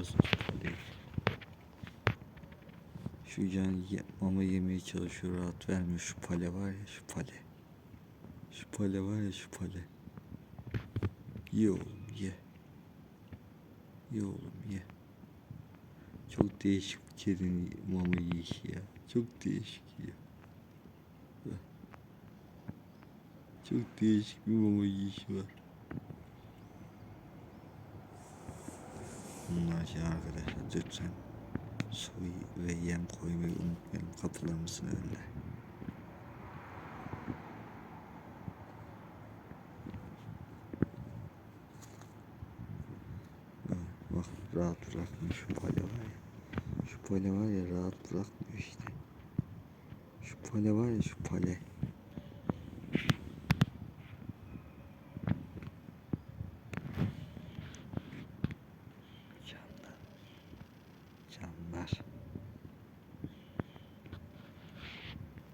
görüyorsunuz. Şu can mama yemeye çalışıyor rahat vermiyor. Şu pale var ya şu pale. Şu pale var ya şu pale. Ye oğlum ye. Ye oğlum ye. Çok değişik bir kedinin mama yiyişi ya. Çok değişik ya. Çok değişik bir mama yiyişi var. Bunlar için arkadaşlar lütfen su ve yem koymayı unutmayalım kapılarımızın önüne. Bak rahat bırakmıyor şu pale var ya. Şu pale var ya rahat bırakmıyor işte. Şu pale var ya şu pale. Tambah.